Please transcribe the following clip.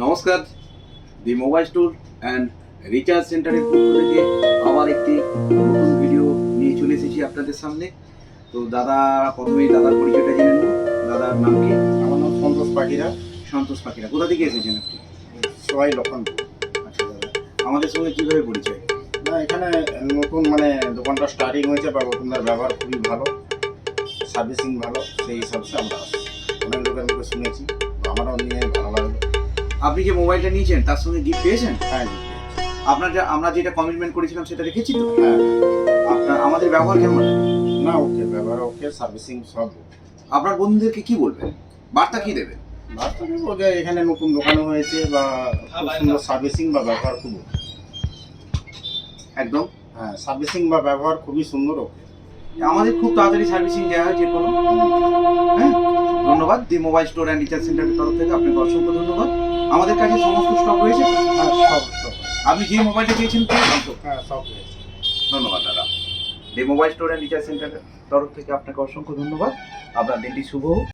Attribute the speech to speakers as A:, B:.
A: নমস্কার। The mobile store and recharge সেন্টারের পক্ষ থেকে আবার একটি নতুন ভিডিও নিয়ে চলে এসেছি আপনাদের সামনে। তো দাদা প্রথমেই দাদার পরিচয়টা জেনে নেব দাদার নাম কি?
B: আমার নাম সন্তোষ পাখিরা।
A: সন্তোষ পাখিরা কোথা থেকে এসেছেন আপনি?
B: সবাই লক্ষণপুর।
A: আচ্ছা দাদা আমাদের সঙ্গে কীভাবে পরিচয়?
B: না এখানে নতুন মানে দোকানটা স্টার্টিং হয়েছে বা নতুনদার ব্যবহার খুবই ভালো সার্ভিসিং ভালো সেই হিসাবে আমরা অনেক লোকের মুখে শুনেছি আমারও নিয়ে
A: আপনি যে মোবাইলটা নিয়েছেন তার সঙ্গে গিফট পেয়েছেন?
B: হ্যাঁ
A: আপনার যা আমরা যেটা কমিটমেন্ট করেছিলাম সেটা রেখেছি তো?
B: হ্যাঁ।
A: আপনার আমাদের ব্যবহার কেমন
B: না ওকে ব্যবহার ওকে সার্ভিসিং সব
A: আপনার বন্ধুদেরকে কি বলবেন? বার্তা কি দেবেন?
B: বার্তা দেবো যে এখানে নতুন দোকান হয়েছে বা খুব সুন্দর সার্ভিসিং বা ব্যবহার খুব
A: একদম।
B: হ্যাঁ সার্ভিসিং বা ব্যবহার খুবই সুন্দর ওকে
A: আমাদের খুব তাড়াতাড়ি সার্ভিসিং দেওয়া হয় যে কোনো। হ্যাঁ ধন্যবাদ। The mobile store and recharge সেন্টারের তরফ থেকে আপনাকে অসংখ্য ধন্যবাদ। আমাদের কাছে সমস্ত স্টক রয়েছে
B: হ্যাঁ সব
A: আপনি যে মোবাইলটা চেয়েছেন
B: হ্যাঁ সব রয়েছে
A: ধন্যবাদ দাদা। এই মোবাইল স্টোর অ্যান্ড রিচার্জ সেন্টারের তরফ থেকে আপনাকে অসংখ্য ধন্যবাদ। আপনার দিনটি শুভ হোক।